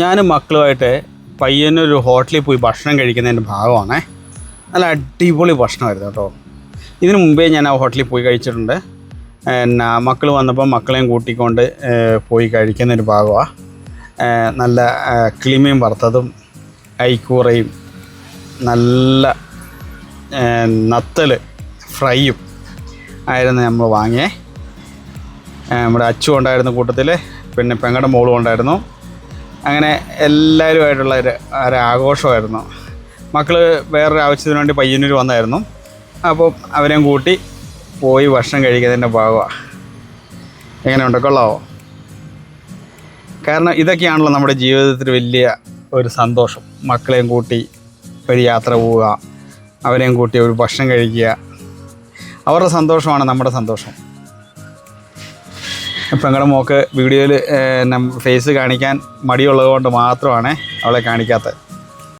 ഞാനും മക്കളുമായിട്ട് പയ്യനൊരു ഹോട്ടലിൽ പോയി ഭക്ഷണം കഴിക്കുന്നതിന്റെ ഭാഗമാണ്. നല്ല അടിപൊളി ഭക്ഷണമായിരുന്നു കേട്ടോ. ഇതിനു മുമ്പേ ഞാൻ ആ ഹോട്ടലിൽ പോയി കഴിച്ചിട്ടുണ്ട്. എന്നാ മക്കൾ വന്നപ്പോൾ മക്കളെയും കൂട്ടിക്കൊണ്ട് പോയി കഴിക്കുന്നൊരു ഭാഗമാണ് നല്ല കിളിമയും വറുത്തതും ഐക്കൂറയും നല്ല നത്തൽ ഫ്രൈയും ആയിരുന്നു നമ്മൾ വാങ്ങിയേ. നമ്മുടെ അച്ചു ഉണ്ടായിരുന്ന കൂട്ടത്തിൽ പിന്നെ പെങ്ങടെ മോളും ഉണ്ടായിരുന്നു. അങ്ങനെ എല്ലാവരുമായിട്ടുള്ള ഒരു ഒരു ആഘോഷമായിരുന്നു. മക്കൾ വേറൊരു ആവശ്യത്തിന് വേണ്ടി പയ്യന്നൂർ വന്നായിരുന്നു. അപ്പോൾ അവരെയും കൂട്ടി പോയി ഭക്ഷണം കഴിക്കുന്നതിന്റെ ഭാഗമാണ് എങ്ങനെയുണ്ട്? കൊള്ളാവോ? കാരണം ഇതൊക്കെയാണല്ലോ നമ്മുടെ ജീവിതത്തിൽ വലിയ ഒരു സന്തോഷം. മക്കളെയും കൂട്ടി ഒരു യാത്ര പോവുക അവരെയും കൂട്ടി ഒരു ഭക്ഷണം കഴിക്കുക. അവരുടെ സന്തോഷമാണ് നമ്മുടെ സന്തോഷം. പെങ്ങളുടെ മോക്ക് വീഡിയോയിൽ ഫേസ് കാണിക്കാൻ മടിയുള്ളത് കൊണ്ട് മാത്രമാണ് അവളെ കാണിക്കാത്തത്.